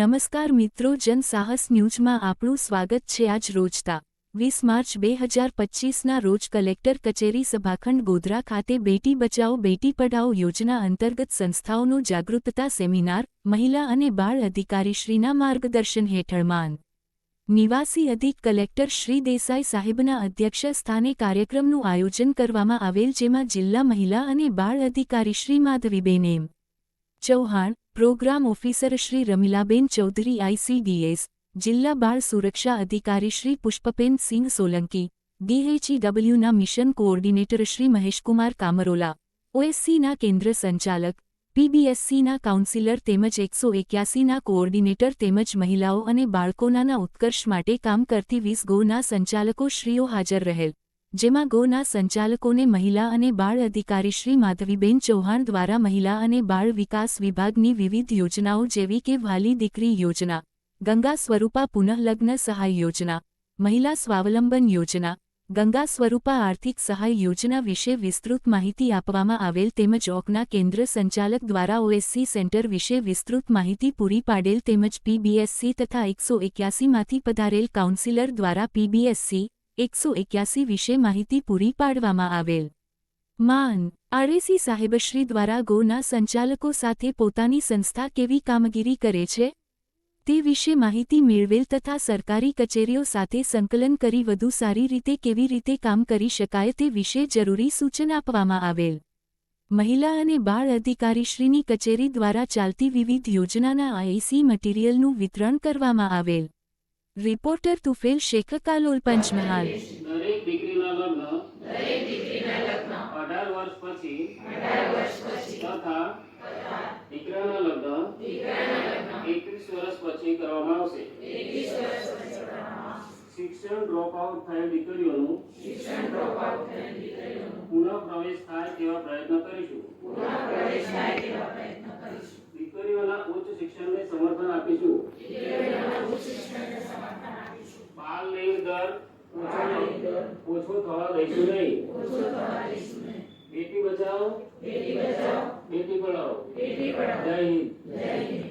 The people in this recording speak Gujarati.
નમસ્કાર મિત્રો, જન સાહસ ન્યૂઝમાં આપણું સ્વાગત છે આજ રોજતા. વીસ માર્ચ બે હજાર પચ્ચીસના રોજ કલેક્ટર કચેરી સભાખંડ ગોધરા ખાતે બેટી બચાવો બેટી પઢાઓ યોજના અંતર્ગત સંસ્થાઓનો જાગૃતતા સેમિનાર, મહિલા અને બાળ અધિકારીશ્રીના માર્ગદર્શન હેઠળ માન નિવાસી અધિક કલેક્ટર શ્રી દેસાઈ સાહેબના અધ્યક્ષ સ્થાને કાર્યક્રમનું આયોજન કરવામાં આવેલ, જેમાં જિલ્લા મહિલા અને બાળ અધિકારી Shri Madhaviben M. Chauhan program officer Shri Ramilaben Chaudhari ICDS જિલ્લા બાળ સુરક્ષા અધિકારી શ્રી પુષ્પબેન સિંહ સોલંકી ડીએચઈડબલ્યુના મિશન કોઓર્ડિનેટર શ્રી મહેશકુમાર કામરોલા, ઓએસસીના કેન્દ્ર સંચાલક પીબીએસસીના કાઉન્સિલર તેમજ એકસો એક્યાસીના કોઓર્ડિનેટર તેમજ મહિલાઓ અને બાળકોના ઉત્કર્ષ માટે કામ કરતી વીસ ગોના સંચાલકો શ્રીઓ હાજર રહેલ. જેમાં ગોના સંચાલકોને મહિલા અને બાળ અધિકારી શ્રી માધવીબેન ચૌહાણ દ્વારા મહિલા અને બાળ વિકાસ વિભાગની વિવિધ યોજનાઓ જેવી કે વાલી દીકરી યોજના, ગંગા સ્વરૂપા પુનઃલગ્ન સહાય યોજના, મહિલા સ્વાવલંબન યોજના, ગંગા સ્વરૂપા આર્થિક સહાય યોજના વિશે વિસ્તૃત માહિતી આપવામાં આવેલ તેમજ ઓકના કેન્દ્ર સંચાલક દ્વારા ઓએસસી સેન્ટર વિશે વિસ્તૃત માહિતી પૂરી પાડેલ તેમજ પીબીએસસી તથા એકસો એક્યાસીમાંથી પધારેલ કાઉન્સિલર દ્વારા પીબીએસસી એકસો એક્યાસી વિશે માહિતી પૂરી પાડવામાં આવેલ. માન, આરએસી સાહેબશ્રી દ્વારા ગોના સંચાલકો સાથે પોતાની સંસ્થા કેવી કામગીરી કરે છે? તે વિશે માહિતી મેળવેલ તથા સરકારી કચેરીઓ સાથે સંકલન કરી વધુ સારી રીતે કેવી રીતે કામ કરી શકાય તે વિશે જરૂરી સૂચન આપવામાં આવેલ. મહિલા અને બાળ અધિકારીશ્રીની કચેરી દ્વારા ચાલતી વિવિધ યોજનાના આઈસી મટીરીયલનું વિતરણ કરવામાં આવેલ. રિપોર્ટર તુફેલ શેખ કાલોલ પંચમહાલ દરેક દીકરીના લગ્ન અઢાર વર્ષ પછી તથા દીકરાના લગ્ન એકવીસ વર્ષ પછી કરવામાં આવશે શિક્ષણ ડ્રોપ આઉટ થયેલ દીકરીઓનું પુનઃ પ્રવેશ થાય તેવા પ્રયત્ન કરીશું દીકરીઓના ઉચ્ચ શિક્ષણને સમર્થન આપીશું બાળ લિંગ ઓછો ઓછો થવા દઈશું નહીં બેટી બચાવો બેટી પઢાઓ જય હિન્દ.